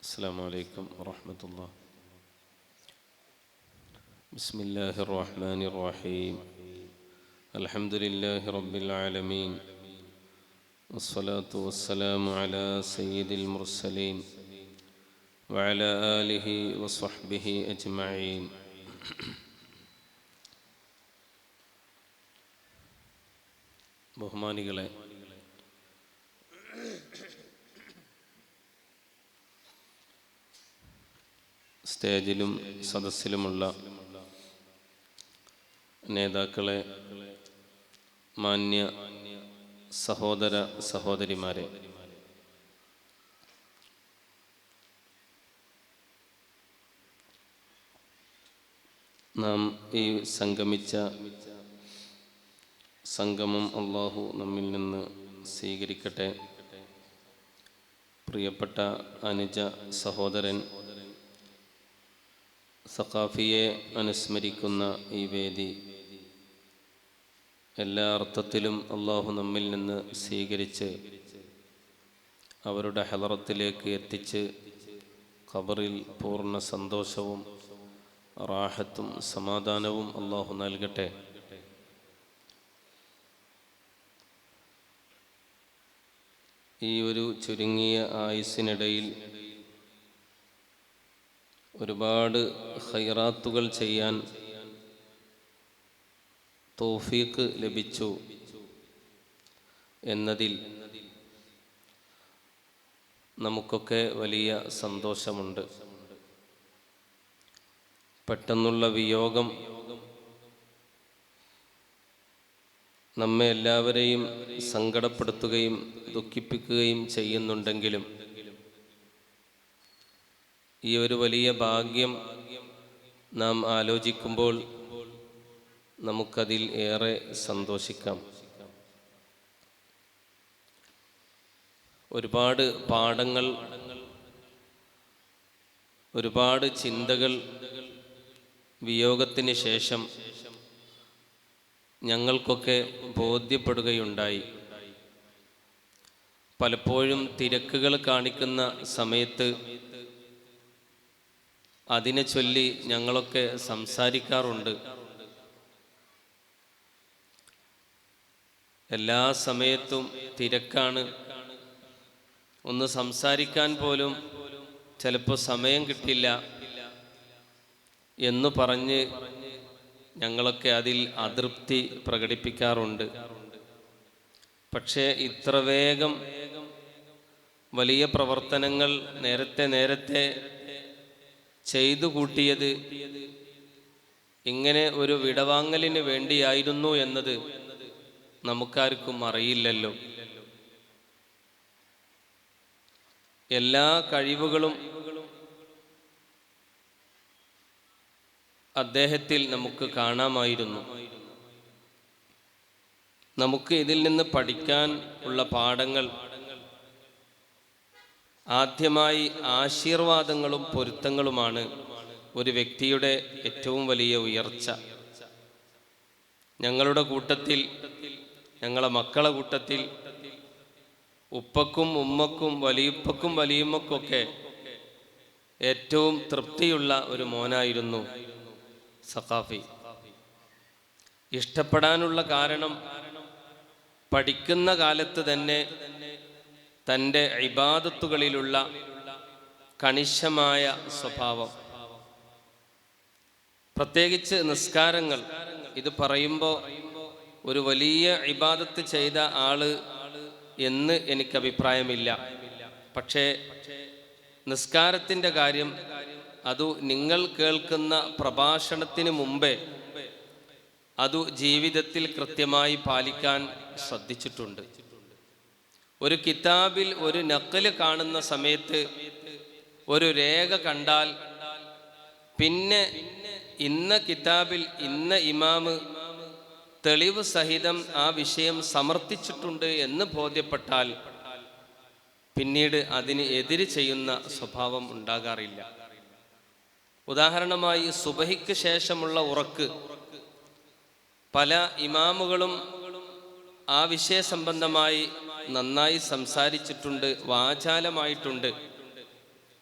السلام عليكم ورحمة الله. بسم الله الرحمن الرحيم. الحمد لله رب العالمين. والصلاة والسلام على سيد المرسلين وعلى آله وصحبه أجمعين. بهماني قلعي സ്റ്റേജിലും സദസ്സിലുമുള്ള നേതാക്കളെ മാന്യ സഹോദര സഹോദരിമാരെ നാം ഈ സംഗമിച്ച സംഗമം അള്ളാഹു നമ്മിൽ നിന്ന് സ്വീകരിക്കട്ടെ. പ്രിയപ്പെട്ട അനുജ സഹോദരൻ സഖാഫിയെ അനുസ്മരിക്കുന്ന ഈ വേദി എല്ലാ അർത്ഥത്തിലും അള്ളാഹു നമ്മിൽ നിന്ന് സ്വീകരിച്ച് അവരുടെ ഹലറത്തിലേക്ക് എത്തിച്ച് ഖബറിൽ പൂർണ സന്തോഷവും റാഹത്തും സമാധാനവും അള്ളാഹു നൽകട്ടെ. ഈ ഒരു ചുരുങ്ങിയ ആയുസ്സിനിടയിൽ ഒരുപാട് ഹൈറാത്തുകൾ ചെയ്യാൻ തോഫീക്ക് ലഭിച്ചു എന്നതിൽ നമുക്കൊക്കെ വലിയ സന്തോഷമുണ്ട്. പെട്ടെന്നുള്ള വിയോഗം നമ്മെ എല്ലാവരെയും സങ്കടപ്പെടുത്തുകയും ദുഃഖിപ്പിക്കുകയും ചെയ്യുന്നുണ്ടെങ്കിലും ഈ ഒരു വലിയ ഭാഗ്യം നാം ആലോചിക്കുമ്പോൾ നമുക്കതിൽ ഏറെ സന്തോഷിക്കാം. ഒരുപാട് പാഠങ്ങൾ ഒരുപാട് ചിന്തകൾ വിയോഗത്തിന് ശേഷം ഞങ്ങൾക്കൊക്കെ ബോധ്യപ്പെടുകയുണ്ടായി. പലപ്പോഴും തിരക്കുകൾ കാണിക്കുന്ന സമയത്ത് അതിനെ ചൊല്ലി ഞങ്ങളൊക്കെ സംസാരിക്കാറുണ്ട്. എല്ലാ സമയത്തും തിരക്കാണ്. ഒന്ന് സംസാരിക്കാൻ പോലും ചിലപ്പോൾ സമയം കിട്ടില്ല എന്ന് പറഞ്ഞ് ഞങ്ങളൊക്കെ അതിൽ അതൃപ്തി പ്രകടിപ്പിക്കാറുണ്ട്. പക്ഷേ ഇത്ര വേഗം വലിയ പ്രവർത്തനങ്ങൾ നേരത്തെ നേരത്തെ ചെയ്തു കൂട്ടിയത്. ഇങ്ങനെ ഒരു വിടവാങ്ങലിന് വേണ്ടിയായിരുന്നു എന്നത് നമുക്കാർക്കും അറിയില്ലല്ലോ. എല്ലാ കഴിവുകളും അദ്ദേഹത്തിൽ നമുക്ക് കാണാമായിരുന്നു. നമുക്ക് ഇതിൽ നിന്ന് പഠിക്കാൻ ഉള്ള പാഠങ്ങൾ ആദ്യമായി ആശീർവാദങ്ങളും പൊരുത്തങ്ങളുമാണ് ഒരു വ്യക്തിയുടെ ഏറ്റവും വലിയ ഉയർച്ച. ഞങ്ങളുടെ കൂട്ടത്തിൽ ഞങ്ങളെ മക്കളെ കൂട്ടത്തിൽ ഉപ്പക്കും ഉമ്മക്കും വലിയപ്പക്കും വലിയമ്മക്കൊക്കെ ഏറ്റവും തൃപ്തിയുള്ള ഒരു മോനായിരുന്നു സഖാഫി. ഇഷ്ടപ്പെടാനുള്ള കാരണം പഠിക്കുന്ന കാലത്ത് തന്നെ തന്റെ ഇബാദത്തുകളിലുള്ള കണിശമായ സ്വഭാവം. പ്രത്യേകിച്ച് നിസ്കാരങ്ങൾ. ഇത് പറയുമ്പോൾ ഒരു വലിയ ഇബാദത്ത് ചെയ്ത ആൾ എന്ന് എനിക്ക് അഭിപ്രായമില്ല. പക്ഷേ നിസ്കാരത്തിന്റെ കാര്യം അതു നിങ്ങൾ കേൾക്കുന്ന പ്രഭാഷണത്തിന് മുമ്പേ അതു ജീവിതത്തിൽ കൃത്യമായി പാലിക്കാൻ ശ്രദ്ധിച്ചിട്ടുണ്ട്. ഒരു കിതാബിൽ ഒരു നക്കൽ കാണുന്ന സമയത്ത് ഒരു രേഖ കണ്ടാൽ പിന്നെ ഇന്ന കിതാബിൽ ഇന്ന ഇമാമ് തെളിവ് സഹിതം ആ വിഷയം സമർത്ഥിച്ചിട്ടുണ്ട് എന്ന് ബോധ്യപ്പെട്ടാൽ പിന്നീട് അതിന് എതിര് ചെയ്യുന്ന സ്വഭാവം ഉണ്ടാകാറില്ല. ഉദാഹരണമായി സുബഹിക്ക് ശേഷമുള്ള ഉറക്ക് പല ഇമാമുകളും ആ വിഷയ സംബന്ധമായി നന്നായി സംസാരിച്ചിട്ടുണ്ട് വാചാലമായിട്ടുണ്ട്.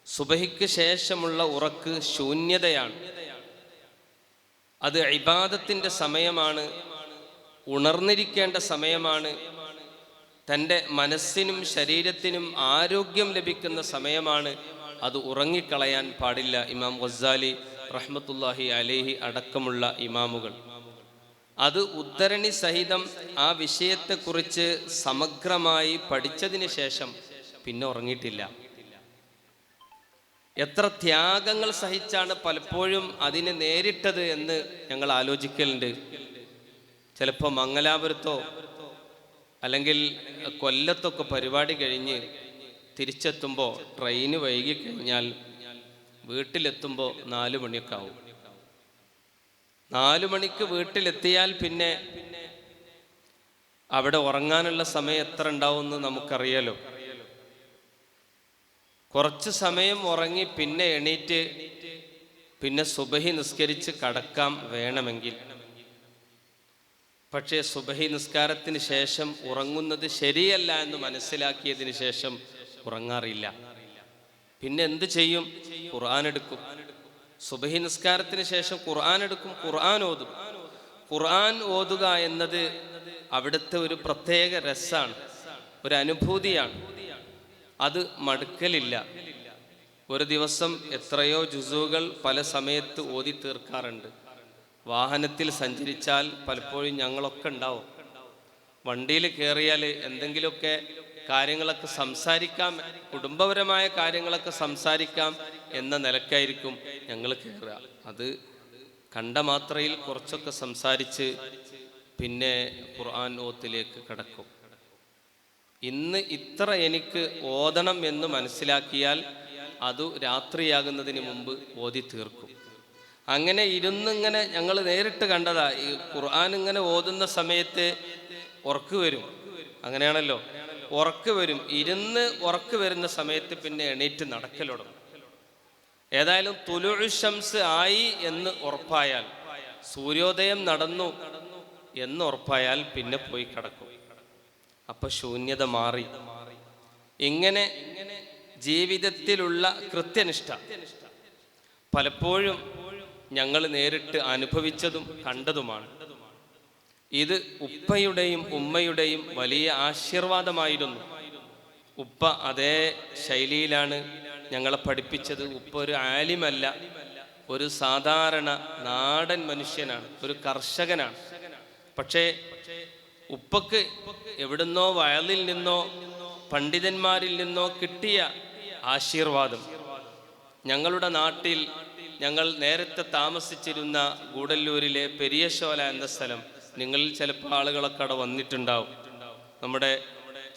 സുബഹിക്ക് ശേഷമുള്ള ഉറക്ക് ശൂന്യതയാണ്. അത് ഇബാദത്തിന്റെ സമയമാണ് ഉണർന്നിരിക്കേണ്ട സമയമാണ് തന്റെ മനസ്സിനും ശരീരത്തിനും ആരോഗ്യം ലഭിക്കുന്ന സമയമാണ്. അത് ഉറങ്ങിക്കളയാൻ പാടില്ല ഇമാം ഗസാലി റഹ്മത്തുല്ലാഹി അലേഹി അടക്കമുള്ള ഇമാമുകൾ. അത് ഉദ്ധരണി സഹിതം ആ വിഷയത്തെക്കുറിച്ച് സമഗ്രമായി പഠിച്ചതിന് ശേഷം പിന്നെ ഉറങ്ങിയിട്ടില്ല. എത്ര ത്യാഗങ്ങൾ സഹിച്ചാണ് പലപ്പോഴും അതിനെ നേരിട്ടത് എന്ന് ഞങ്ങൾ ആലോചിക്കലുണ്ട്. ചിലപ്പോൾ മംഗലാപുരത്തോ അല്ലെങ്കിൽ കൊല്ലത്തൊക്കെ പരിപാടി കഴിഞ്ഞ് തിരിച്ചെത്തുമ്പോൾ ട്രെയിന് വൈകിക്കഴിഞ്ഞാൽ വീട്ടിലെത്തുമ്പോൾ നാല് മണിയൊക്കെ ആവും. നാലു മണിക്ക് വീട്ടിലെത്തിയാൽ പിന്നെ അവിടെ ഉറങ്ങാനുള്ള സമയം എത്ര ഉണ്ടാവുമെന്ന് നമുക്കറിയാലോ. കുറച്ച് സമയം ഉറങ്ങി പിന്നെ എണീറ്റ് പിന്നെ സുബഹി നിസ്കരിച്ച് കടക്കാം വേണമെങ്കിൽ. പക്ഷേ സുബഹി നിസ്കാരത്തിന് ശേഷം ഉറങ്ങുന്നത് ശരിയല്ല എന്ന് മനസ്സിലാക്കിയതിന് ശേഷം ഉറങ്ങാറില്ല. പിന്നെ എന്ത് ചെയ്യും? ഖുർആൻ എടുക്കും. സുബഹി നിസ്കാരത്തിന് ശേഷം ഖുർആൻ എടുക്കും ഖുർആൻ ഓതും. ഖുർആൻ ഓതുക എന്നത് അവിടുത്തെ ഒരു പ്രത്യേക രസാണ് ഒരു അനുഭൂതിയാണ്. അത് മടുക്കലില്ല. ഒരു ദിവസം എത്രയോ ജുസുകൾ പല സമയത്ത് ഓതി തീർക്കാറുണ്ട്. വാഹനത്തിൽ സഞ്ചരിച്ചാൽ പലപ്പോഴും ഞങ്ങളൊക്കെ ഉണ്ടാവും. വണ്ടിയിൽ കയറിയാൽ എന്തെങ്കിലുമൊക്കെ കാര്യങ്ങളൊക്കെ സംസാരിക്കാം കുടുംബപരമായ കാര്യങ്ങളൊക്കെ സംസാരിക്കാം എന്ന നിലക്കായിരിക്കും ഞങ്ങൾ കയറുക അത് കണ്ട മാത്രയിൽ കുറച്ചൊക്കെ സംസാരിച്ച് പിന്നെ ഖുർആൻ ഓത്തിലേക്ക് കടക്കും. ഇന്ന് ഇത്ര എനിക്ക് ഓതണം എന്ന് മനസ്സിലാക്കിയാൽ അത് രാത്രിയാകുന്നതിന് മുമ്പ് ഓതി തീർക്കും. അങ്ങനെ ഇരുന്നിങ്ങനെ ഞങ്ങൾ നേരിട്ട് കണ്ടതാ ഈ ഖുർആൻ ഇങ്ങനെ ഓതുന്ന സമയത്ത് ഉറക്കു വരും. അങ്ങനെയാണല്ലോ? ഉറക്ക് വരും. ഇരുന്ന് ഉറക്ക് വരുന്ന സമയത്ത് പിന്നെ എണീറ്റ് നടക്കലോടും ഏതായാലും തുലുഷംസ് ആയി എന്ന് ഉറപ്പായാൽ സൂര്യോദയം നടന്നു എന്ന് ഉറപ്പായാൽ പിന്നെ പോയി കിടക്കും. അപ്പൊ ശൂന്യത മാറി. ഇങ്ങനെ ജീവിതത്തിലുള്ള കൃത്യനിഷ്ഠ പലപ്പോഴും ഞങ്ങൾ നേരിട്ട് അനുഭവിച്ചതും കണ്ടതുമാണ്. ഇത് ഉപ്പയുടെയും ഉമ്മയുടെയും വലിയ ആശീർവാദമായിരുന്നു. ഉപ്പ അതേ ശൈലിയിലാണ് ഞങ്ങളെ പഠിപ്പിച്ചത്. ഉപ്പ ഒരു ആലിമല്ല ഒരു സാധാരണ നാടൻ മനുഷ്യനാണ് ഒരു കർഷകനാണ്. പക്ഷേ ഉപ്പക്ക് എവിടുന്നോ വയലിൽ നിന്നോ പണ്ഡിതന്മാരിൽ നിന്നോ കിട്ടിയ ആശീർവാദം. ഞങ്ങളുടെ നാട്ടിൽ ഞങ്ങൾ നേരത്തെ താമസിച്ചിരുന്ന ഗൂഡല്ലൂരിലെ പെരിയശോല എന്ന സ്ഥലം നിങ്ങളിൽ ചിലപ്പോൾ ആളുകളൊക്കെ അവിടെ വന്നിട്ടുണ്ടാവും. നമ്മുടെ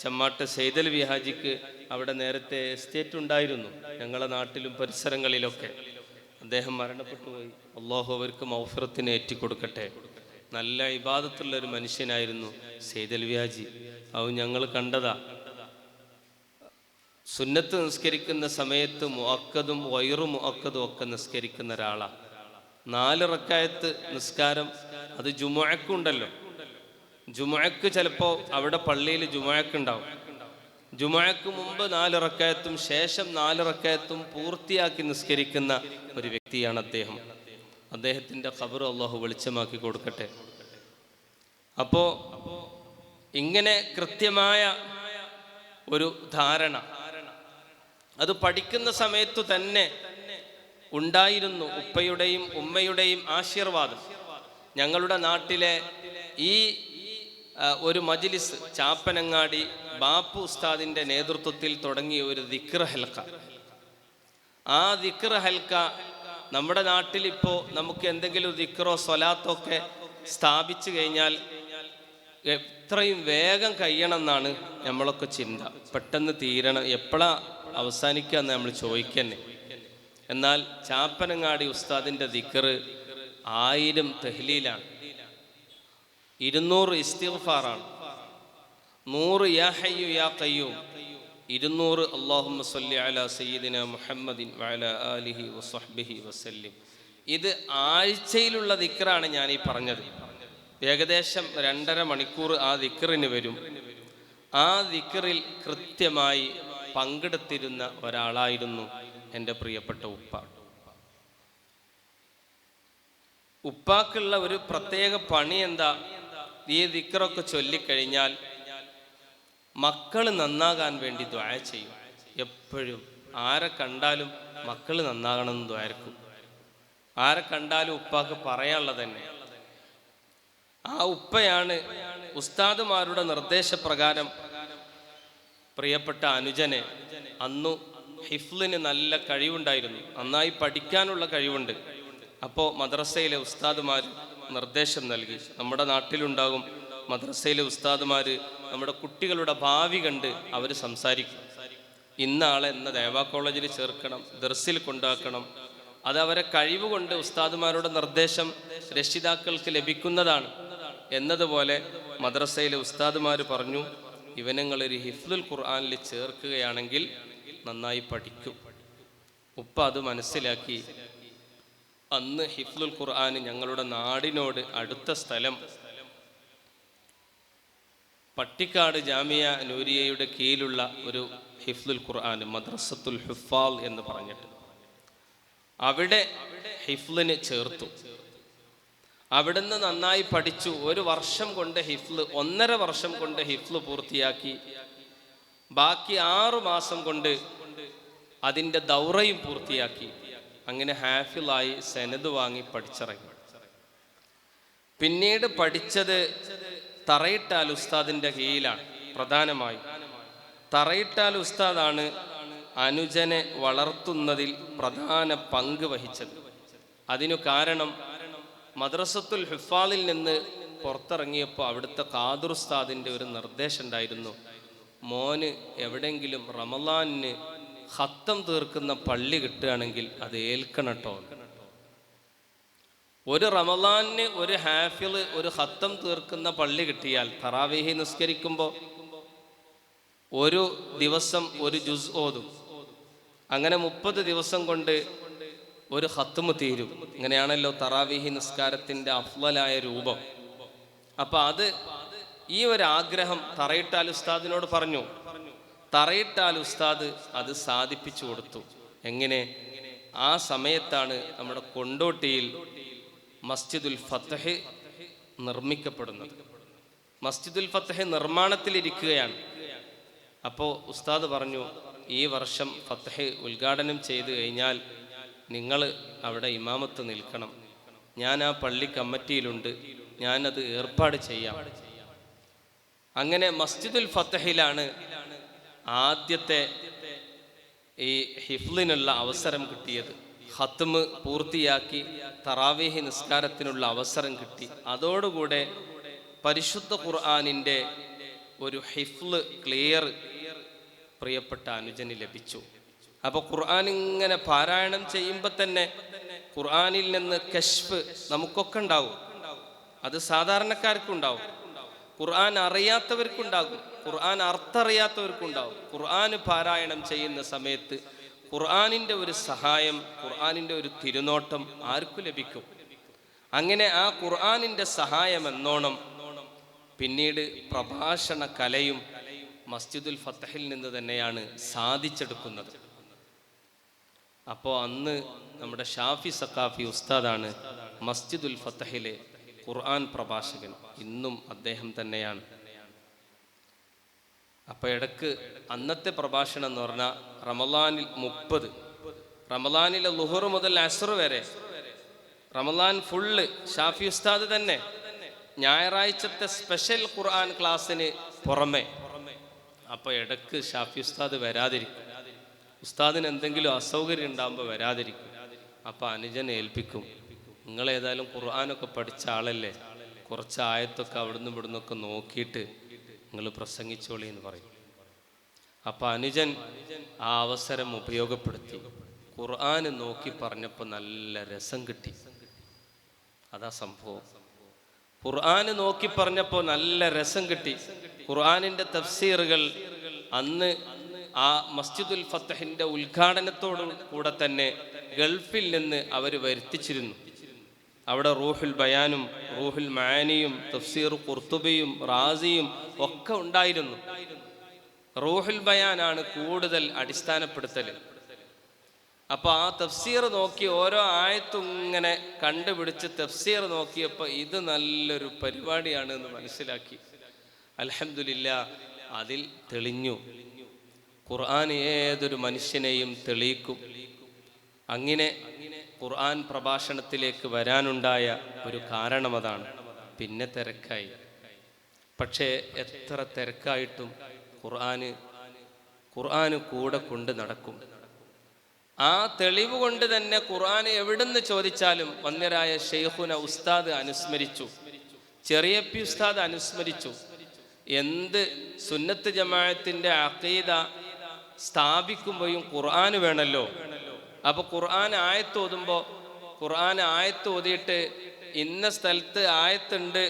ചെമ്മാട്ട് സെയ്തൽ വിഹാജിക്ക് അവിടെ നേരത്തെ എസ്റ്റേറ്റ് ഉണ്ടായിരുന്നു ഞങ്ങളുടെ നാട്ടിലും പരിസരങ്ങളിലൊക്കെ. അദ്ദേഹം മരണപ്പെട്ടു പോയി. അള്ളാഹു അവർക്ക് മൗഫറത്തിന് ഏറ്റിക്കൊടുക്കട്ടെ. നല്ല ഇബാദത്തുള്ള ഒരു മനുഷ്യനായിരുന്നു സെയ്തൽ വ്യാജി അവ ഞങ്ങൾ കണ്ടതാ. സുന്നത്ത് നിസ്കരിക്കുന്ന സമയത്ത് മുഅക്കതും വയറു മുഅക്കതും ഒക്കെ നിസ്കരിക്കുന്ന ഒരാളാണ് നാല് റക്കായത്ത് നിസ്കാരം അത് ജുമുഴക്കുണ്ടല്ലോ ജുമുഅക്ക് ചിലപ്പോ അവിടെ പള്ളിയിൽ ജുമുഴക്കുണ്ടാവും ജുമുഅക്ക് മുമ്പ് നാലിറക്കയത്തും ശേഷം നാലിറക്കയത്തും പൂർത്തിയാക്കി നിസ്കരിക്കുന്ന ഒരു വ്യക്തിയാണ് അദ്ദേഹം. അദ്ദേഹത്തിന്റെ ഖബർ അള്ളാഹു വെളിച്ചമാക്കി കൊടുക്കട്ടെ. അപ്പോ ഇങ്ങനെ കൃത്യമായ ഒരു ധാരണ. അത് പഠിക്കുന്ന സമയത്തു തന്നെ ഉണ്ടായിരുന്നു ഉപ്പയുടെയും ഉമ്മയുടെയും ആശീർവാദം. ഞങ്ങളുടെ നാട്ടിലെ ഈ ഒരു മജിലിസ് ചാപ്പനങ്ങാടി ബാപ്പു ഉസ്താദിന്റെ നേതൃത്വത്തിൽ തുടങ്ങിയ ഒരു ദിക്ര ഹൽക്ക. ആ ദിക്ര ഹൽക്ക നമ്മുടെ നാട്ടിലിപ്പോൾ നമുക്ക് എന്തെങ്കിലും ദിക്റോ സ്വലാത്തോ ഒക്കെ സ്ഥാപിച്ചു കഴിഞ്ഞാൽ എത്രയും വേഗം കഴിയണം എന്നാണ് നമ്മളൊക്കെ ചിന്ത. പെട്ടെന്ന് തീരണം. എപ്പോഴാ അവസാനിക്കുക എന്ന് നമ്മൾ ചോദിക്കന്നെ. എന്നാൽ ചാപ്പനങ്ങാടി ഉസ്താദിന്റെ ദിക്റ് ആയിരം തെഹ്ലീലാണ്. ഇരുന്നൂറ് ഇസ്തിഫാറാണ് നൂറ് യാ ഇരുന്നൂറ് അള്ളാഹുമ്മ സല്ലി അല സയ്യിദിന മുഹമ്മദിൻ ആലിഹി ഇത് ആഴ്ചയിലുള്ള ദിക്റാണ് ഞാൻ ഈ പറഞ്ഞത്. ഏകദേശം രണ്ടര മണിക്കൂർ ആ ദിക്റിന് വരും. ആ ദിക്റിൽ കൃത്യമായി പങ്കെടുത്തിരുന്ന ഒരാളായിരുന്നു എന്റെ പ്രിയപ്പെട്ട ഉപ്പ. ഉപ്പാക്കുള്ള ഒരു പ്രത്യേക പണി എന്താ? ഈ ദിക്കറൊക്കെ ചൊല്ലിക്കഴിഞ്ഞാൽ മക്കൾ നന്നാകാൻ വേണ്ടി ദ്വായ ചെയ്യും. എപ്പോഴും ആരെ കണ്ടാലും മക്കൾ നന്നാകണമെന്ന് ദ്വാരക്കും ആരെ കണ്ടാലും ഉപ്പാക്ക് പറയാനുള്ളത് തന്നെ. ആ ഉപ്പയാണ് ഉസ്താദുമാരുടെ നിർദ്ദേശപ്രകാരം പ്രിയപ്പെട്ട അനുജനെ അന്നു ഹിഫ്ലിന് നല്ല കഴിവുണ്ടായിരുന്നു. നന്നായി പഠിക്കാനുള്ള കഴിവുണ്ട്. അപ്പോൾ മദ്രസയിലെ ഉസ്താദുമാർ നിർദ്ദേശം നൽകി. നമ്മുടെ നാട്ടിലുണ്ടാകും മദ്രസയിലെ ഉസ്താദുമാർ നമ്മുടെ കുട്ടികളുടെ ഭാവി കണ്ട് അവർ സംസാരിക്കും. ഇന്നാളെ എന്ന ദേവാ കോളേജിൽ ചേർക്കണം ദർസിൽ കൊണ്ടാക്കണം. അത് അവരെ കഴിവ് കൊണ്ട് ഉസ്താദുമാരുടെ നിർദ്ദേശം രക്ഷിതാക്കൾക്ക് ലഭിക്കുന്നതാണ്. എന്നതുപോലെ മദ്രസയിലെ ഉസ്താദുമാർ പറഞ്ഞു ഇവനങ്ങളൊരു ഹിഫ്ലുൽ ഖുർആാനിൽ ചേർക്കുകയാണെങ്കിൽ നന്നായി പഠിക്കും. ഉപ്പ അത് മനസ്സിലാക്കി അന്ന് ഹിഫ്ലുൽ ഖുർആൻ ഞങ്ങളുടെ നാടിനോട് അടുത്ത സ്ഥലം. പട്ടിക്കാട് ജാമിയ നൂരിയയുടെ കീഴിലുള്ള ഒരു ഹിഫ്ലുൽ ഖുർആൻ മദ്രസത്തുൽ ഹിഫാൽ എന്ന് പറഞ്ഞിട്ട്. അവിടെ ഹിഫ്ലിന് ചേർത്തു. അവിടുന്ന് നന്നായി പഠിച്ചു. ഒരു വർഷം കൊണ്ട് ഹിഫ്ല് ഒന്നര വർഷം കൊണ്ട് ഹിഫ്ല് പൂർത്തിയാക്കി. ബാക്കി ആറു മാസം കൊണ്ട് അതിന്റെ ദൗറയും പൂർത്തിയാക്കി. അങ്ങനെ ഹാഫിലായി സെനത് വാങ്ങി പഠിച്ചിറങ്ങി. പിന്നീട് പഠിച്ചത് തറയിട്ടാൽ ഉസ്താദിന്റെ കീഴിലാണ് പ്രധാനമായി. തറയിട്ടാൽ ഉസ്താദാണ് അനുജനെ വളർത്തുന്നതിൽ പ്രധാന പങ്ക് വഹിച്ചത്. അതിനു കാരണം മദ്രസത്തുൽ ഹിഫാലിൽ നിന്ന് പുറത്തിറങ്ങിയപ്പോൾ അവിടുത്തെ ഖാദുർ ഉസ്താദിന്റെ ഒരു നിർദ്ദേശം ഉണ്ടായിരുന്നു. മോന് എവിടെങ്കിലും റമലാനിന് ഹത്തം തീർക്കുന്ന പള്ളി കിട്ടുകയാണെങ്കിൽ അത് ഏൽക്കണം ഏൽക്കണട്ടോ ഒരു റമദാനിന് ഒരു ഹാഫിൽ ഒരു ഹത്തം തീർക്കുന്ന പള്ളി കിട്ടിയാൽ തറാവേഹി നിസ്കരിക്കുമ്പോൾ ഒരു ദിവസം ഒരു ജുസ് ഓതും. അങ്ങനെ മുപ്പത് ദിവസം കൊണ്ട് ഒരു ഹത്തുമ് തീരും. ഇങ്ങനെയാണല്ലോ തറാവീഹി നിസ്കാരത്തിന്റെ അഫ്വലായ രൂപം. അപ്പൊ അത് ഈ ഒരു ആഗ്രഹം തറയിട്ടാൽ ഉസ്താദിനോട് പറഞ്ഞു. തറയിട്ടാൽ ഉസ്താദ് അത് സാധിപ്പിച്ചു കൊടുത്തു. എങ്ങനെ? ആ സമയത്താണ് നമ്മുടെ കൊണ്ടോട്ടിയിൽ മസ്ജിദുൽ ഫത്തഹ് നിർമ്മിക്കപ്പെടുന്നത്. മസ്ജിദുൽ ഫത്തഹ് നിർമ്മാണത്തിലിരിക്കുകയാണ്. അപ്പോൾ ഉസ്താദ് പറഞ്ഞു ഈ വർഷം ഫത്തഹ് ഉദ്ഘാടനം ചെയ്തു കഴിഞ്ഞാൽ നിങ്ങൾ അവിടെ ഇമാമത്ത് നിൽക്കണം. ഞാൻ ആ പള്ളി കമ്മിറ്റിയിലുണ്ട്. ഞാനത് ഏർപ്പാട് ചെയ്യാം. അങ്ങനെ മസ്ജിദുൽ ഫത്തഹിലാണ് ആദ്യത്തെ ഈ ഹിഫ്ലിനുള്ള അവസരം കിട്ടിയത്. ഹത്തുമ് പൂർത്തിയാക്കി തറാവേഹി നിസ്കാരത്തിനുള്ള അവസരം കിട്ടി. അതോടുകൂടെ പരിശുദ്ധ ഖുർആാനിന്റെ ഒരു ഹിഫ്ല് ക്ലിയർ പ്രിയപ്പെട്ട അനുജന് ലഭിച്ചു. അപ്പോൾ ഖുർആൻ ഇങ്ങനെ പാരായണം ചെയ്യുമ്പോൾ തന്നെ ഖുർആനിൽ നിന്ന് കശ്ഫ് നമുക്കൊക്കെ ഉണ്ടാവും. അത് സാധാരണക്കാർക്കുണ്ടാവും ഖുർആൻ അറിയാത്തവർക്കുണ്ടാകും ഖുർആൻ അർത്ഥറിയാത്തവർക്കുണ്ടാവും. ഖുർആൻ പാരായണം ചെയ്യുന്ന സമയത്ത് ഖുർആാനിന്റെ ഒരു സഹായം ഖുർആാനിന്റെ ഒരു തിരുനോട്ടം ആർക്കു ലഭിക്കും? അങ്ങനെ ആ ഖുർആാനിന്റെ സഹായം എന്നോണം പിന്നീട് പ്രഭാഷണ കലയും മസ്ജിദുൽ ഫത്തഹിൽ നിന്ന് തന്നെയാണ് സാധിച്ചെടുക്കുന്നത്. അപ്പോൾ അന്ന് നമ്മുടെ ഷാഫി സക്കാഫി ഉസ്താദാണ് മസ്ജിദുൽ ഫത്തഹിലെ ഖുർആൻ പ്രഭാഷകൻ. ഇന്നും അദ്ദേഹം തന്നെയാണ്. അപ്പൊ ഇടയ്ക്ക് അന്നത്തെ പ്രഭാഷണം എന്ന് പറഞ്ഞാൽ റമലാനിൽ മുപ്പത്. റമലാനിലെ ലുഹർ മുതൽ അസർ വരെ. റമലാൻ ഫുള്ള് ഷാഫി ഉസ്താദ് തന്നെ. ഞായറാഴ്ചത്തെ സ്പെഷ്യൽ ഖുർആൻ ക്ലാസ്സിന് പുറമെ. അപ്പൊ ഇടയ്ക്ക് ഷാഫി ഉസ്താദ് വരാതിരിക്കും. ഉസ്താദിന് എന്തെങ്കിലും അസൗകര്യം ഉണ്ടാകുമ്പോൾ വരാതിരിക്കും. അപ്പൊ അനുജനെ ഏൽപ്പിക്കും. നിങ്ങൾ ഏതായാലും ഖുർആാനൊക്കെ പഠിച്ച ആളല്ലേ? കുറച്ച് ആയത്തൊക്കെ അവിടുന്ന് ഇവിടുന്നൊക്കെ നോക്കിയിട്ട് നിങ്ങൾ പ്രസംഗിച്ചോളി എന്ന് പറയും. അപ്പൊ അനുജൻ ആ അവസരം ഉപയോഗപ്പെടുത്തി. ഖുർആൻ നോക്കി പറഞ്ഞപ്പോൾ നല്ല രസം കിട്ടി. അതാ സംഭവം. ഖുർആൻ നോക്കി പറഞ്ഞപ്പോൾ നല്ല രസം കിട്ടി. ഖുർആനിന്റെ തഫ്സീറുകൾ അന്ന് ആ മസ്ജിദുൽ ഫത്തഹിന്റെ ഉദ്ഘാടനത്തോടു കൂടെ തന്നെ ഗൾഫിൽ നിന്ന് അവർ വരുത്തിച്ചിരുന്നു. അവിടെ റൂഹുൽ ബയാനും റൂഹുൽ മാനിയും തഫ്സീർ കുർത്തുബിയും റാസിയും ഒക്കെ ഉണ്ടായിരുന്നു. റൂഹുൽ ബയാനാണ് കൂടുതൽ അടിസ്ഥാനപ്പെടുത്തൽ അപ്പോൾ ആ തഫ്സീർ നോക്കി ഓരോ ആയത്തും ഇങ്ങനെ കണ്ടുപിടിച്ച് തഫ്സീർ നോക്കിയപ്പോൾ ഇത് നല്ലൊരു പരിപാടിയാണ് എന്ന് മനസ്സിലാക്കി. അലഹമില്ല അതിൽ തെളിഞ്ഞു. ഖുർആൻ ഏതൊരു മനുഷ്യനെയും തെളിയിക്കും. അങ്ങനെ ഖുർആൻ പ്രഭാഷണത്തിലേക്ക് വരാനുണ്ടായ ഒരു കാരണം അതാണ് പിന്നെ തിരക്കായി. പക്ഷേ എത്ര തിരക്കായിട്ടും ഖുർആന് ഖുർആന് കൂടെ കൊണ്ട് നടക്കും. ആ തെളിവ് കൊണ്ട് തന്നെ ഖുർആൻ എവിടുന്ന് ചോദിച്ചാലും വന്യരായ ഷെയ്ഖുന ഉസ്താദ് അനുസ്മരിച്ചു. ചെറിയ പി ഉസ്താദ് അനുസ്മരിച്ചു. എന്ത് സുന്നത്ത് ജമാഅത്തിന്റെ അഖീദ സ്ഥാപിക്കുമ്പോഴും ഖുർആൻ വേണമല്ലോ അപ്പൊ ഖുർആൻ ആയത്ത് ഓതുമ്പോൾ ഖുർആൻ ആയത്ത് ഓതിയിട്ട് ഇന്ന സ്ഥലത്ത് ആയത്തുണ്ട്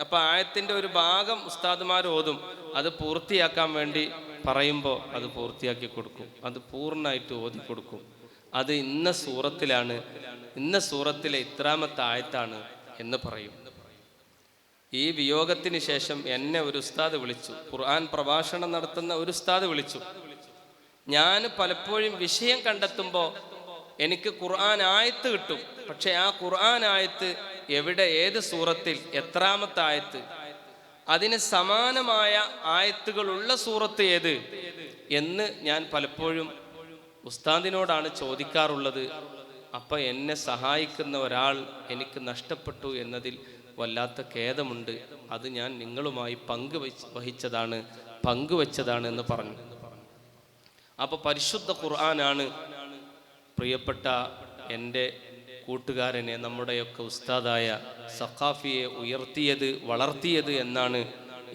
അപ്പൊ ആയത്തിന്റെ ഒരു ഭാഗം ഉസ്താദ്മാർ ഓതും. അത് പൂർത്തിയാക്കാൻ വേണ്ടി പറയുമ്പോൾ അത് പൂർത്തിയാക്കി കൊടുക്കും. അത് പൂർണമായിട്ട് ഓതി കൊടുക്കും. അത് ഇന്ന സൂറത്തിലാണ് ഇന്ന സൂറത്തിലെ ഇത്രാമത്തെ ആയത്താണ് എന്ന് പറയും. ഈ വിയോഗത്തിന് ശേഷം എന്നെ ഒരു ഉസ്താദ് വിളിച്ചു. ഖുർആൻ പ്രഭാഷണം നടത്തുന്ന ഒരു ഉസ്താദ് വിളിച്ചു. ഞാൻ പലപ്പോഴും വിഷയം കണ്ടെത്തുമ്പോൾ എനിക്ക് ഖുർആൻ ആയത്ത് കിട്ടും. പക്ഷെ ആ ഖുർആൻ ആയത്ത് എവിടെ ഏത് സൂറത്തിൽ എത്രാമത്തെ ആയത്ത്? അതിന് സമാനമായ ആയത്തുകളുള്ള സൂറത്ത് ഏത്? എന്ന് ഞാൻ പലപ്പോഴും ഉസ്താദിനോടാണ് ചോദിക്കാറുള്ളത്. അപ്പൊ എന്നെ സഹായിക്കുന്ന ഒരാൾ എനിക്ക് നഷ്ടപ്പെട്ടു എന്നതിൽ വല്ലാത്ത ഖേദമുണ്ട്. അത് ഞാൻ നിങ്ങളുമായി പങ്കുവച്ച് വഹിച്ചതാണ് പങ്കുവച്ചതാണ് എന്ന് പറഞ്ഞു. അപ്പൊ പരിശുദ്ധ ഖുർആനാണ് പ്രിയപ്പെട്ട എന്റെ കൂട്ടുകാരനെ നമ്മുടെയൊക്കെ ഉസ്താദായ സഖാഫിയെ ഉയർത്തിയത് വളർത്തിയത് എന്നാണ്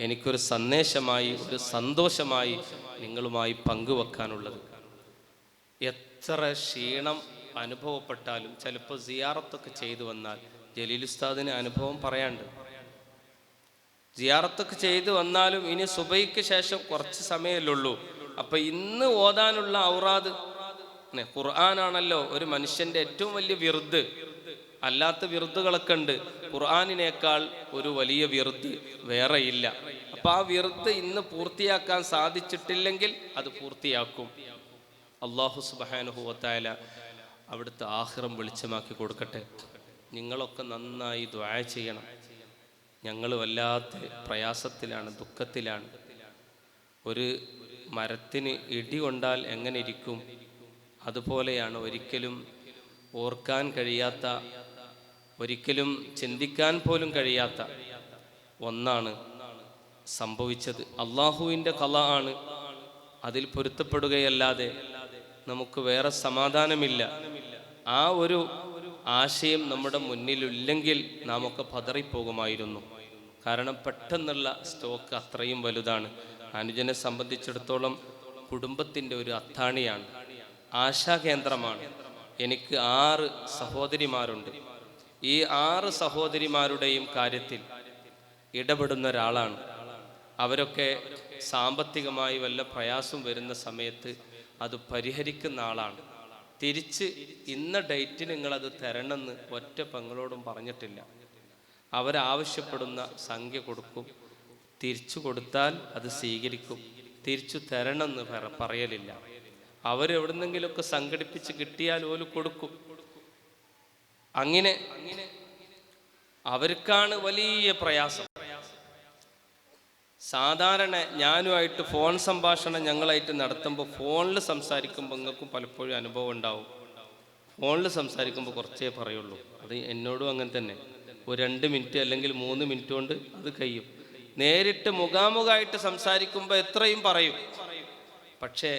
എനിക്കൊരു സന്ദേശമായി ഒരു സന്തോഷമായി നിങ്ങളുമായി പങ്കുവെക്കാനുള്ളത്. എത്ര ക്ഷീണം അനുഭവപ്പെട്ടാലും ചിലപ്പോൾ സിയാറത്തൊക്കെ ചെയ്തു വന്നാൽ ജലീൽ ഉസ്താദിന് അനുഭവം പറയാണ്ട് സിയാറത്തൊക്കെ ചെയ്തു വന്നാലും ഇനി സുബൈക്ക് ശേഷം കുറച്ച് സമയമല്ലേ ഉള്ളൂ. അപ്പൊ ഇന്ന് ഓതാനുള്ള ഔറാദ് ഖുർആാനാണല്ലോ ഒരു മനുഷ്യന്റെ ഏറ്റവും വലിയ വിറുദ്. അല്ലാത്ത വിറുദുകളൊക്കെ ഉണ്ട്. ഖുർആാനിനേക്കാൾ ഒരു വലിയ വിറുദ് വേറെയില്ല. അപ്പൊ ആ വിറുദ് ഇന്ന് പൂർത്തിയാക്കാൻ സാധിച്ചിട്ടില്ലെങ്കിൽ അത് പൂർത്തിയാക്കും. അള്ളാഹു സുബാനുഹുവത്തായ അവിടുത്തെ ആഹ്റം വെളിച്ചമാക്കി കൊടുക്കട്ടെ. നിങ്ങളൊക്കെ നന്നായി ദ്വായ ചെയ്യണം. ഞങ്ങൾ വല്ലാത്ത പ്രയാസത്തിലാണ് ദുഃഖത്തിലാണ്. ഒരു മരത്തിന് ഇടി കൊണ്ടാൽ എങ്ങനെ ഇരിക്കും അതുപോലെയാണ് ഒരിക്കലും ഓർക്കാൻ കഴിയാത്ത ഒരിക്കലും ചിന്തിക്കാൻ പോലും കഴിയാത്ത ഒന്നാണ് സംഭവിച്ചത്. അള്ളാഹുവിന്റെ കല ആണ്. അതിൽ പൊരുത്തപ്പെടുകയല്ലാതെ നമുക്ക് വേറെ സമാധാനമില്ല. ആ ഒരു ആശയം നമ്മുടെ മുന്നിലില്ലെങ്കിൽ നാം ഒക്കെ പതറിപ്പോകുമായിരുന്നു. കാരണം പെട്ടെന്നുള്ള സ്റ്റോക്ക് അത്രയും വലുതാണ്. അനുജനെ സംബന്ധിച്ചിടത്തോളം കുടുംബത്തിന്റെ ഒരു അത്താണിയാണ്. ആശാകേന്ദ്രമാണ് എനിക്ക് ആറ് സഹോദരിമാരുണ്ട്. ഈ ആറ് സഹോദരിമാരുടെയും കാര്യത്തിൽ ഇടപെടുന്ന ഒരാളാണ്. അവരൊക്കെ സാമ്പത്തികമായി വല്ല പ്രയാസം വരുന്ന സമയത്ത് അത് പരിഹരിക്കുന്ന ആളാണ്. തിരിച്ച് ഇന്ന ഡേറ്റ് നിങ്ങളത് തരണമെന്ന് ഒറ്റ പെങ്ങളോടും പറഞ്ഞിട്ടില്ല. അവരാവശ്യപ്പെടുന്ന സംഖ്യ കൊടുക്കും. തിരിച്ചു കൊടുത്താൽ അത് സ്വീകരിക്കും. തിരിച്ചു തരണം എന്ന് പറയലില്ല. അവരെവിടുന്നെങ്കിലൊക്കെ സംഘടിപ്പിച്ച് കിട്ടിയാൽ ഓൽ കൊടുക്കും. അങ്ങനെ അവർക്കാണ് വലിയ പ്രയാസം. സാധാരണ ഞാനുമായിട്ട് ഫോൺ സംഭാഷണം ഞങ്ങളായിട്ട് നടത്തുമ്പോൾ ഫോണിൽ സംസാരിക്കുമ്പോൾ നിങ്ങൾക്കും പലപ്പോഴും അനുഭവം ഉണ്ടാവും. ഫോണിൽ സംസാരിക്കുമ്പോൾ കുറച്ചേ പറയുള്ളൂ. അത് എന്നോടും അങ്ങനെ തന്നെ. ഒരു രണ്ട് മിനിറ്റ് അല്ലെങ്കിൽ മൂന്ന് മിനിറ്റ് കൊണ്ട് അത് കഴിയും. നേരിട്ട് മുഖാമുഖമായിട്ട് സംസാരിക്കുമ്പോൾ എത്രയും പറയും. പക്ഷേ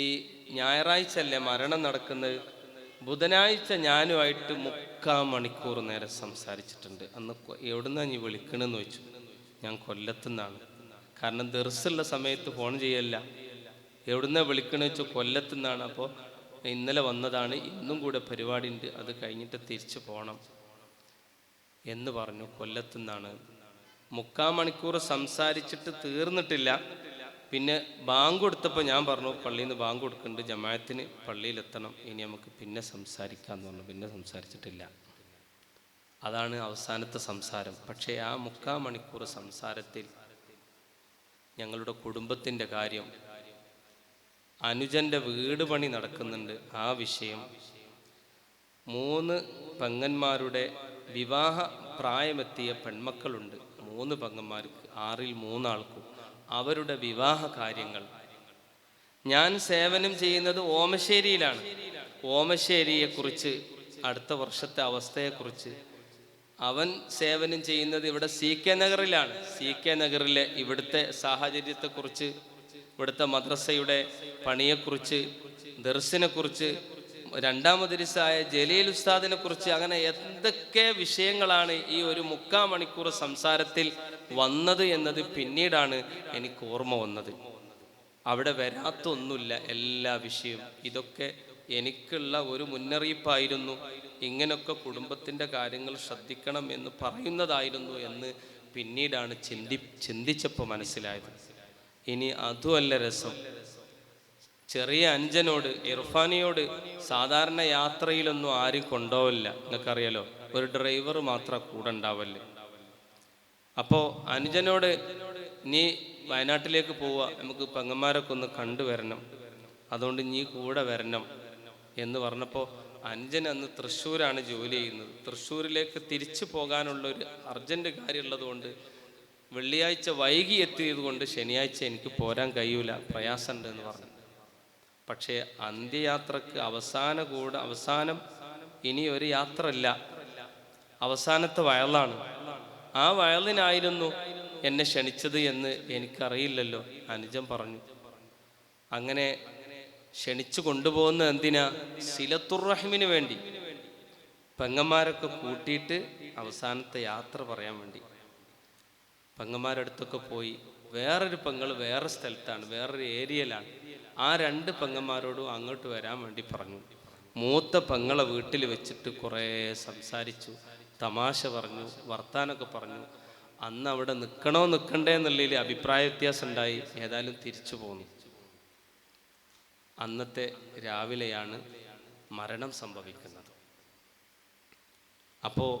ഈ ഞായറാഴ്ച അല്ലേ മരണം നടക്കുന്നത്? ബുധനാഴ്ച ഞാനുമായിട്ട് മുക്കാൽ മണിക്കൂർ നേരം സംസാരിച്ചിട്ടുണ്ട്. അന്ന് എവിടുന്നാണ് എവിടുന്നാ നീ വിളിക്കണമെന്ന് ചോദിച്ചു. ഞാൻ കൊല്ലത്തുനിന്നാണ്. കാരണം ദർസുള്ള സമയത്ത് ഫോൺ ചെയ്യല്ല. എവിടുന്നാ വിളിക്കണമെന്ന് വെച്ചാൽ കൊല്ലത്തുനിന്നാണ്. അപ്പോൾ ഇന്നലെ വന്നതാണ്. ഇന്നും കൂടെ പരിപാടി ഉണ്ട് അത് കഴിഞ്ഞിട്ട് തിരിച്ചു പോകണം എന്ന് പറഞ്ഞു. കൊല്ലത്തുനിന്നാണ്. മുക്കാൽ മണിക്കൂർ സംസാരിച്ചിട്ട് തീർന്നിട്ടില്ല. പിന്നെ ബാങ്ക് കൊടുത്തപ്പോൾ ഞാൻ പറഞ്ഞു പള്ളിയിൽ നിന്ന് ബാങ്ക് കൊടുക്കുന്നുണ്ട് ജമായത്തിന് പള്ളിയിലെത്തണം. ഇനി നമുക്ക് പിന്നെ സംസാരിക്കാമെന്ന് പറഞ്ഞു. പിന്നെ സംസാരിച്ചിട്ടില്ല. അതാണ് അവസാനത്തെ സംസാരം. പക്ഷേ ആ മുക്കാൽ മണിക്കൂർ സംസാരത്തിൽ ഞങ്ങളുടെ കുടുംബത്തിന്റെ കാര്യം അനുജന്റെ വീട് പണി നടക്കുന്നുണ്ട്. ആ വിഷയം മൂന്ന് പെങ്ങന്മാരുടെ വിവാഹ പ്രായമെത്തിയ പെൺമക്കളുണ്ട്. മൂന്ന് പങ്കന്മാർക്ക് ആറിൽ മൂന്നാൾക്കും അവരുടെ വിവാഹ കാര്യങ്ങൾ. ഞാൻ സേവനം ചെയ്യുന്നത് ഓമശ്ശേരിയിലാണ്. ഓമശ്ശേരിയെ കുറിച്ച് അടുത്ത വർഷത്തെ അവസ്ഥയെക്കുറിച്ച്. അവൻ സേവനം ചെയ്യുന്നത് ഇവിടെ സി കെ നഗറിലാണ്. സി കെ നഗറിലെ ഇവിടുത്തെ സാഹചര്യത്തെക്കുറിച്ച് ഇവിടുത്തെ മദ്രസയുടെ പണിയെക്കുറിച്ച് ദർശനെ കുറിച്ച് രണ്ടാമതിരിസായ ജലീൽ ഉസ്താദിനെ കുറിച്ച് അങ്ങനെ എന്തൊക്കെ വിഷയങ്ങളാണ് ഈ ഒരു മുക്കാ മണിക്കൂർ സംസാരത്തിൽ വന്നത് എന്നത് പിന്നീടാണ് എനിക്ക് ഓർമ്മ വന്നത്. അവിടെ വരാത്തൊന്നുമില്ല എല്ലാ വിഷയവും. ഇതൊക്കെ എനിക്കുള്ള ഒരു മുന്നറിയിപ്പായിരുന്നു. ഇങ്ങനൊക്കെ കുടുംബത്തിന്റെ കാര്യങ്ങൾ ശ്രദ്ധിക്കണം എന്ന് പറയുന്നതായിരുന്നു എന്ന് പിന്നീടാണ് ചിന്തി ചിന്തിച്ചപ്പോൾ മനസ്സിലായത്. ഇനി അതുമല്ല രസം. ചെറിയ അഞ്ചനോട് ഇർഫാനിയോട് സാധാരണ യാത്രയിലൊന്നും ആരും കൊണ്ടുപോവില്ല. നിങ്ങൾക്കറിയാലോ ഒരു ഡ്രൈവർ മാത്രം കൂടെ ഉണ്ടാവല്ലേ അപ്പോ അനുജനോട് നീ വയനാട്ടിലേക്ക് പോവുക നമുക്ക് പെങ്ങന്മാരൊക്കെ ഒന്ന് കണ്ടുവരണം അതുകൊണ്ട് നീ കൂടെ വരണം. എന്ന് പറഞ്ഞപ്പോൾ അഞ്ചൻ അന്ന് തൃശ്ശൂരാണ് ജോലി ചെയ്യുന്നത്. തൃശ്ശൂരിലേക്ക് തിരിച്ചു പോകാനുള്ള ഒരു അർജന്റ് കാര്യമുള്ളത് കൊണ്ട് വെള്ളിയാഴ്ച വൈകി എത്തിയത് കൊണ്ട് ശനിയാഴ്ച എനിക്ക് പോരാൻ കഴിയൂല പ്രയാസമുണ്ട് എന്ന് പറഞ്ഞു. പക്ഷേ അന്ത്യയാത്രക്ക് അവസാന കൂടെ അവസാനം ഇനി ഒരു യാത്ര ഇല്ല അവസാനത്തെ വയലാണ്. ആ വയലിനായിരുന്നു എന്നെ ക്ഷണിച്ചത് എന്ന് എനിക്കറിയില്ലല്ലോ അനുജൻ പറഞ്ഞു. അങ്ങനെ ക്ഷണിച്ചു കൊണ്ടുപോകുന്ന എന്തിനാ? സിലത്തുറഹിമിന് വേണ്ടി. പെങ്ങന്മാരൊക്കെ കൂട്ടിയിട്ട് അവസാനത്തെ യാത്ര പറയാൻ വേണ്ടി. പെങ്ങന്മാരടുത്തൊക്കെ പോയി. വേറൊരു പെങ്ങൾ വേറെ സ്ഥലത്താണ് വേറൊരു ഏരിയയിലാണ്. ആ രണ്ട് പെങ്ങന്മാരോടും അങ്ങോട്ട് വരാൻ വേണ്ടി പറഞ്ഞു. മൂത്ത പെങ്ങളെ വീട്ടിൽ വെച്ചിട്ട് കുറേ സംസാരിച്ചു തമാശ പറഞ്ഞു വർത്താനൊക്കെ പറഞ്ഞു. അന്ന് അവിടെ നിൽക്കണോ നിൽക്കണ്ടേ എന്നുള്ളതിൽ അഭിപ്രായ വ്യത്യാസം ഉണ്ടായി. ഏതായാലും തിരിച്ചു പോന്നു. അന്നത്തെ രാവിലെയാണ് മരണം സംഭവിക്കുന്നത്. അപ്പോൾ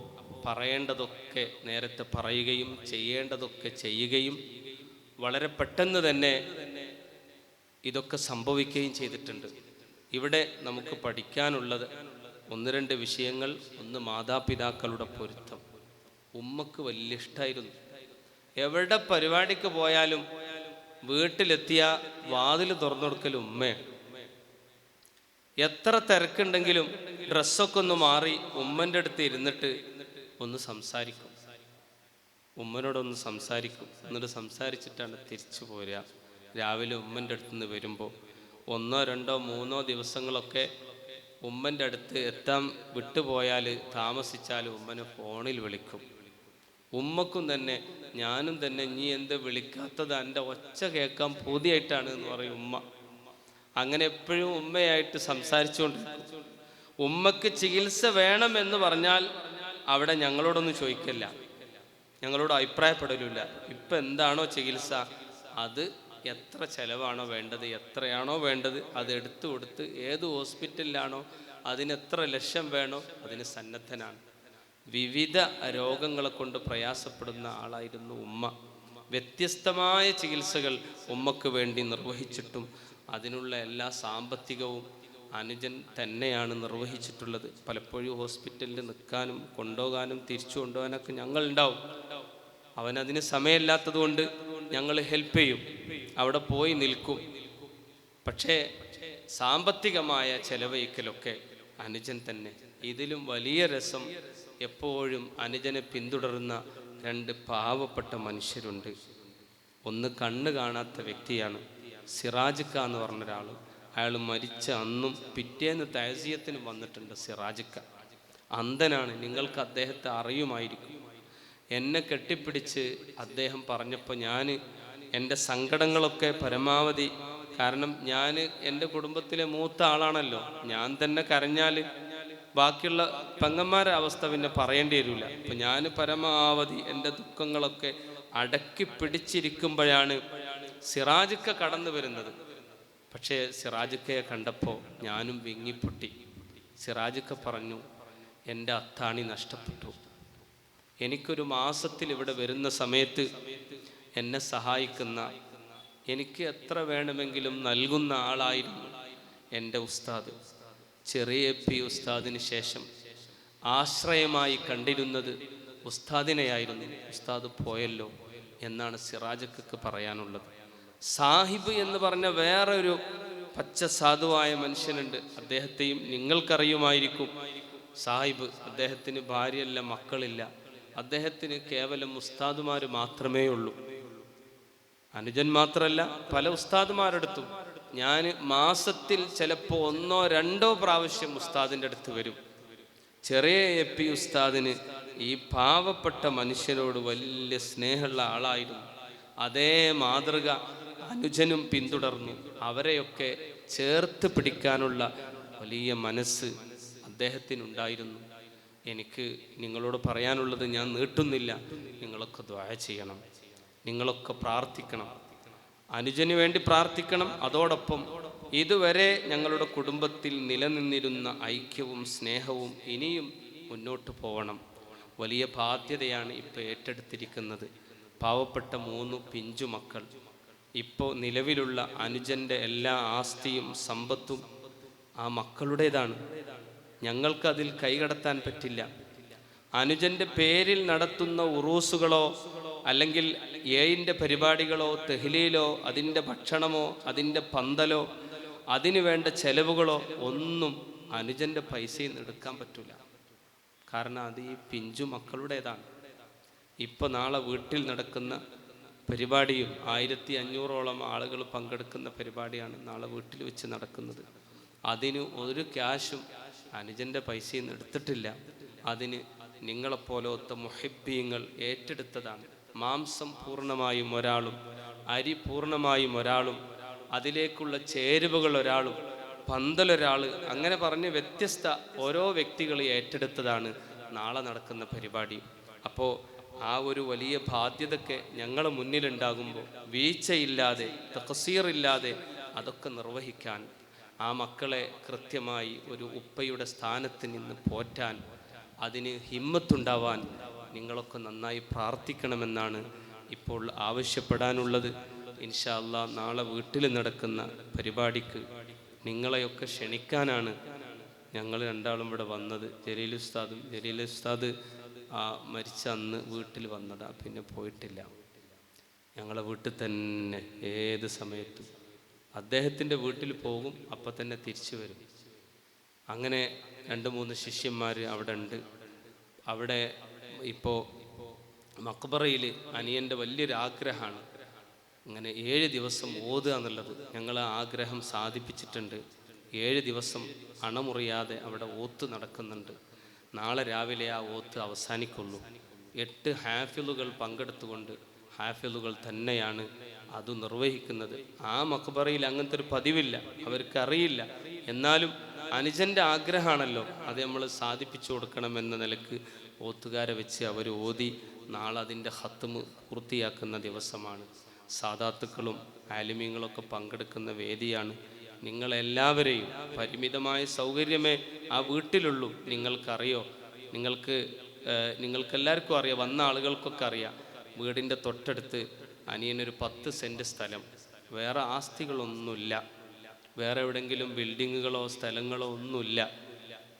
പറയേണ്ടതൊക്കെ നേരത്തെ പറയുകയും ചെയ്യേണ്ടതൊക്കെ ചെയ്യുകയും വളരെ പെട്ടെന്ന് തന്നെ ഇതൊക്കെ സംഭവിക്കുകയും ചെയ്തിട്ടുണ്ട്. ഇവിടെ നമുക്ക് പഠിക്കാനുള്ളത് ഒന്ന് രണ്ട് വിഷയങ്ങൾ ഒന്ന് മാതാപിതാക്കളുടെ പൊരുത്തം. ഉമ്മക്ക് വലിയ ഇഷ്ടമായിരുന്നു എവിടെ പരിപാടിക്ക് പോയാലും വീട്ടിലെത്തിയ വാതിൽ തുറന്നു കൊടുക്കൽ ഉമ്മയാണ് എത്ര തിരക്കുണ്ടെങ്കിലും ഡ്രസ്സൊക്കെ ഒന്ന് മാറി ഉമ്മന്റെ അടുത്ത് ഇരുന്നിട്ട് ഒന്ന് സംസാരിക്കും. ഉമ്മനോടൊന്ന് സംസാരിക്കും. എന്നിട്ട് സംസാരിച്ചിട്ടാണ് തിരിച്ചു പോരുക. രാവിലെ ഉമ്മന്റെ അടുത്ത് നിന്ന് വരുമ്പോൾ ഒന്നോ രണ്ടോ മൂന്നോ ദിവസങ്ങളൊക്കെ ഉമ്മന്റെ അടുത്ത് എത്താൻ വിട്ടുപോയാൽ താമസിച്ചാൽ ഉമ്മനെ ഫോണിൽ വിളിക്കും. ഉമ്മക്കും തന്നെ ഞാനും തന്നെ നീ എന്ത് വിളിക്കാത്തത് എന്റെ ഒച്ച കേൾക്കാൻ പൂതിയായിട്ടാണ് എന്ന് പറയും ഉമ്മ. അങ്ങനെ എപ്പോഴും ഉമ്മയായിട്ട് സംസാരിച്ചുകൊണ്ടിരിക്കും. ഉമ്മക്ക് ചികിത്സ വേണമെന്ന് പറഞ്ഞാൽ അവിടെ ഞങ്ങളോടൊന്നും ചോദിക്കില്ല. ഞങ്ങളോട് അഭിപ്രായപ്പെടലില്ല ഇപ്പം എന്താണോ ചികിത്സ അത് എത്ര ചിലവാണോ വേണ്ടത് എത്രയാണോ വേണ്ടത് അത് എടുത്തു കൊടുത്ത് ഏത് ഹോസ്പിറ്റലിലാണോ അതിന് എത്ര ലക്ഷം വേണോ അതിന് സന്നദ്ധനാണ്. വിവിധ രോഗങ്ങളെ കൊണ്ട് പ്രയാസപ്പെടുന്ന ആളായിരുന്നു ഉമ്മ. വ്യത്യസ്തമായ ചികിത്സകൾ ഉമ്മക്ക് വേണ്ടി നിർവഹിച്ചിട്ടും അതിനുള്ള എല്ലാ സാമ്പത്തികവും അനുജൻ തന്നെയാണ് നിർവഹിച്ചിട്ടുള്ളത്. പലപ്പോഴും ഹോസ്പിറ്റലിൽ നിൽക്കാനും കൊണ്ടുപോകാനും തിരിച്ചു കൊണ്ടുപോകാനൊക്കെ ഞങ്ങളുണ്ടാവും. അവനതിന് സമയമില്ലാത്തത് കൊണ്ട് ഞങ്ങൾ ഹെൽപ്പ് ചെയ്യും. അവിടെ പോയി നിൽക്കും. പക്ഷേ സാമ്പത്തികമായ ചെലവഴിക്കലൊക്കെ അനുജൻ തന്നെ. ഇതിലും വലിയ രസം എപ്പോഴും അനുജനെ പിന്തുടരുന്ന രണ്ട് പാവപ്പെട്ട മനുഷ്യരുണ്ട്. ഒന്ന് കണ്ണ് കാണാത്ത വ്യക്തിയാണ് സിറാജ് ഖ എന്ന് പറഞ്ഞ ഒരാൾ അയാൾ മരിച്ച അന്നും പിറ്റേന്ന് തഹസീയത്തിന് വന്നിട്ടുണ്ട് സിറാജ് ഖ. അന്ധനാണ്. നിങ്ങൾക്ക് അദ്ദേഹത്തെ അറിയുമായിരിക്കും. എന്നെ കെട്ടിപ്പിടിച്ച് അദ്ദേഹം പറഞ്ഞപ്പോൾ ഞാൻ എന്റെ സങ്കടങ്ങളൊക്കെ പരമാവധി. കാരണം ഞാൻ എന്റെ കുടുംബത്തിലെ മൂത്ത ആളാണല്ലോ. ഞാൻ തന്നെ കരഞ്ഞാൽ ബാക്കിയുള്ള പെങ്ങന്മാരെ അവസ്ഥ പിന്നെ പറയേണ്ടി വരില്ല അപ്പം ഞാൻ പരമാവധി എന്റെ ദുഃഖങ്ങളൊക്കെ അടക്കി പിടിച്ചിരിക്കുമ്പോഴാണ് സിറാജിക്ക കടന്നു വരുന്നത്. പക്ഷേ സിറാജിക്കയെ കണ്ടപ്പോൾ ഞാനും വിങ്ങിപ്പൊട്ടി. സിറാജിക്ക പറഞ്ഞു എന്റെ അത്താണി നഷ്ടപ്പെട്ടു. എനിക്കൊരു മാസത്തിൽ ഇവിടെ വരുന്ന സമയത്ത് എന്നെ സഹായിക്കുന്ന എനിക്ക് എത്ര വേണമെങ്കിലും നൽകുന്ന ആളായിരുന്നു എന്റെ ഉസ്താദ്. ചെറിയ പി ഉസ്താദിന് ശേഷം ആശ്രയമായി കണ്ടിരുന്നത് ഉസ്താദിനെയായിരുന്നു. ഉസ്താദ് പോയല്ലോ എന്നാണ് സിറാജക്ക് പറയാനുള്ളത്. സാഹിബ് എന്ന് പറഞ്ഞ വേറൊരു പച്ച സാധുവായ മനുഷ്യനുണ്ട്. അദ്ദേഹത്തെയും നിങ്ങൾക്കറിയുമായിരിക്കും. സാഹിബ് അദ്ദേഹത്തിന് ഭാര്യയല്ല മക്കളില്ല. അദ്ദേഹത്തിന് കേവലം ഉസ്താദുമാർ മാത്രമേ ഉള്ളൂ. അനുജൻ മാത്രമല്ല പല ഉസ്താദുമാരെടുത്തും ഞാൻ മാസത്തിൽ ചിലപ്പോൾ ഒന്നോ രണ്ടോ പ്രാവശ്യം ഉസ്താദിന്റെ അടുത്ത് വരും. ചെറിയ എ പി ഉസ്താദിന് ഈ പാവപ്പെട്ട മനുഷ്യരോട് വലിയ സ്നേഹമുള്ള ആളായിരുന്നു. അതേ മാതൃക അനുജനും പിന്തുടർന്നു. അവരെയൊക്കെ ചേർത്ത് പിടിക്കാനുള്ള വലിയ മനസ്സ് അദ്ദേഹത്തിനുണ്ടായിരുന്നു. എനിക്ക് നിങ്ങളോട് പറയാനുള്ളത് ഞാൻ നീട്ടുന്നില്ല. നിങ്ങളൊക്കെ ദ്വായ ചെയ്യണം. നിങ്ങളൊക്കെ പ്രാർത്ഥിക്കണം. അനുജന് വേണ്ടി പ്രാർത്ഥിക്കണം. അതോടൊപ്പം ഇതുവരെ ഞങ്ങളുടെ കുടുംബത്തിൽ നിലനിന്നിരുന്ന ഐക്യവും സ്നേഹവും ഇനിയും മുന്നോട്ട് പോകണം വലിയ ബാധ്യതയാണ് ഇപ്പോൾ ഏറ്റെടുത്തിരിക്കുന്നത്. പാവപ്പെട്ട മൂന്ന് പിഞ്ചു മക്കൾ. ഇപ്പോൾ നിലവിലുള്ള അനുജന്റെ എല്ലാ ആസ്തിയും സമ്പത്തും ആ മക്കളുടേതാണ്. ഞങ്ങൾക്കതിൽ കൈകടത്താൻ പറ്റില്ല. അനുജന്റെ പേരിൽ നടത്തുന്ന ഉറൂസുകളോ അല്ലെങ്കിൽ ഏയിന്റെ പരിപാടികളോ തെഹ്ലിയിലോ അതിന്റെ ഭക്ഷണമോ അതിന്റെ പന്തലോ അതിനു വേണ്ട ചെലവുകളോ ഒന്നും അനുജന്റെ പൈസയിൽ നിന്ന് എടുക്കാൻ പറ്റില്ല കാരണം അത് ഈ പിഞ്ചു മക്കളുടേതാണ്. ഇപ്പൊ നാളെ വീട്ടിൽ നടക്കുന്ന പരിപാടിയും ആയിരത്തി അഞ്ഞൂറോളം ആളുകൾ പങ്കെടുക്കുന്ന പരിപാടിയാണ് നാളെ വീട്ടിൽ വെച്ച് നടക്കുന്നത്. അതിന് ഒരു ക്യാഷും അനുജന്റെ പൈസയൊന്നും എടുത്തിട്ടില്ല. അതിന് നിങ്ങളെപ്പോലത്തെ മുഹിബ്ബീങ്ങൾ ഏറ്റെടുത്തതാണ്. മാംസം പൂർണമായും ഒരാളും അരി പൂർണമായും ഒരാളും അതിലേക്കുള്ള ചേരുവകൾ ഒരാളും പന്തലൊരാൾ അങ്ങനെ പറഞ്ഞ് വ്യത്യസ്ത ഓരോ വ്യക്തികൾ ഏറ്റെടുത്തതാണ് നാളെ നടക്കുന്ന പരിപാടി. അപ്പോൾ ആ ഒരു വലിയ ബാധ്യതയൊക്കെ ഞങ്ങളെ മുന്നിലുണ്ടാകുമ്പോൾ വീഴ്ചയില്ലാതെ തകസീറില്ലാതെ അതൊക്കെ നിർവഹിക്കാൻ ആ മക്കളെ കൃത്യമായി ഒരു ഉപ്പയുടെ സ്ഥാനത്ത് നിന്ന് പോറ്റാൻ അതിന് ഹിമ്മത്തുണ്ടാവാൻ നിങ്ങളൊക്കെ നന്നായി പ്രാർത്ഥിക്കണമെന്നാണ് ഇപ്പോൾ ആവശ്യപ്പെടാനുള്ളത്. ഇൻഷാ അല്ലാ നാളെ വീട്ടിൽ നടക്കുന്ന പരിപാടിക്ക് നിങ്ങളെയൊക്കെ ക്ഷണിക്കാനാണ് ഞങ്ങൾ രണ്ടാളും ഇവിടെ വന്നത്. ജലീൽ ഉസ്താദും ജലീൽ ഉസ്താദ് ആ മരിച്ച അന്ന് വീട്ടിൽ വന്നതാ പിന്നെ പോയിട്ടില്ല. ഞങ്ങളെ വീട്ടിൽ തന്നെ ഏത് സമയത്തും അദ്ദേഹത്തിന്റെ വീട്ടിൽ പോകും അപ്പം തന്നെ തിരിച്ചു വരും. അങ്ങനെ രണ്ട് മൂന്ന് ശിഷ്യന്മാർ അവിടെ ഉണ്ട്. അവിടെ ഇപ്പോൾ മക്ബറയിൽ അനിയന്റെ വലിയൊരു ആഗ്രഹമാണ്. അങ്ങനെ ഏഴ് ദിവസം ഓതുക എന്നുള്ളത്. ഞങ്ങൾ ആ ആഗ്രഹം സാധിപ്പിച്ചിട്ടുണ്ട്. ഏഴ് ദിവസം അണമുറിയാതെ അവിടെ ഓത്ത് നടക്കുന്നുണ്ട്. നാളെ രാവിലെ ആ ഓത്ത് അവസാനിക്കുള്ളൂ. എട്ട് ഹാഫിലുകൾ പങ്കെടുത്തുകൊണ്ട് ഹാഫിലുകൾ തന്നെയാണ് അത് നിർവഹിക്കുന്നത്. ആ മക്ബറയിൽ അങ്ങനത്തെ ഒരു പതിവില്ല. അവർക്കറിയില്ല. എന്നാലും അനുജന്റെ ആഗ്രഹമാണല്ലോ അത് നമ്മൾ സാധിപ്പിച്ചു കൊടുക്കണം എന്ന നിലയ്ക്ക് ഓത്തുകാരെ വെച്ച് അവർ ഓതി നാളെ അതിന്റെ ഹത്തുമ് പൂർത്തിയാക്കുന്ന ദിവസമാണ്. സാധാത്തുക്കളും ആലിമ്യങ്ങളൊക്കെ പങ്കെടുക്കുന്ന വേദിയാണ്. നിങ്ങളെല്ലാവരെയും പരിമിതമായ സൗകര്യമേ ആ വീട്ടിലുള്ളൂ. നിങ്ങൾക്കറിയോ? നിങ്ങൾക്ക് നിങ്ങൾക്കെല്ലാവർക്കും അറിയാം. വന്ന ആളുകൾക്കൊക്കെ അറിയാം. വീടിന്റെ തൊട്ടടുത്ത് അനിയനൊരു പത്ത് സെന്റ് സ്ഥലം. വേറെ ആസ്തികളൊന്നുമില്ല. വേറെ എവിടെങ്കിലും ബിൽഡിങ്ങുകളോ സ്ഥലങ്ങളോ ഒന്നുമില്ല.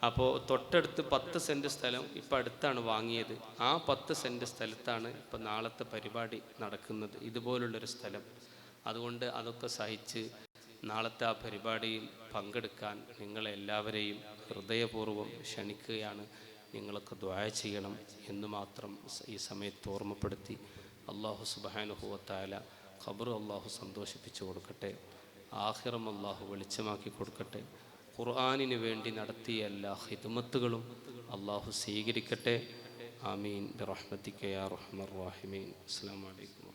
അപ്പോൾ തൊട്ടടുത്ത് പത്ത് സെന്റ് സ്ഥലം ഇപ്പം അടുത്താണ് വാങ്ങിയത്. ആ പത്ത് സെന്റ് സ്ഥലത്താണ് ഇപ്പം നാളത്തെ പരിപാടി നടക്കുന്നത്. ഇതുപോലുള്ളൊരു സ്ഥലം. അതുകൊണ്ട് അതൊക്കെ സഹിച്ച് നാളത്തെ ആ പരിപാടിയിൽ പങ്കെടുക്കാൻ നിങ്ങളെല്ലാവരെയും ഹൃദയപൂർവം ക്ഷണിക്കുകയാണ്. നിങ്ങളൊക്കെ ദ്വായ ചെയ്യണം എന്ന് മാത്രം ഈ സമയത്ത് ഓർമ്മപ്പെടുത്തി അള്ളാഹു സുബാനുഹുവത്തായ ഖബർ അള്ളാഹു സന്തോഷിപ്പിച്ചു കൊടുക്കട്ടെ ആഹിറം അള്ളാഹു വെളിച്ചമാക്കി കൊടുക്കട്ടെ ഖുർആാനിന് വേണ്ടി നടത്തിയ എല്ലാ ഹിദ്മത്തുകളും അള്ളാഹു സ്വീകരിക്കട്ടെ. ആമീൻ. റഹ്മത്തിക്കയാ റഹ്മർ റാഹിമീൻ അസ്സാം വലൈക്കും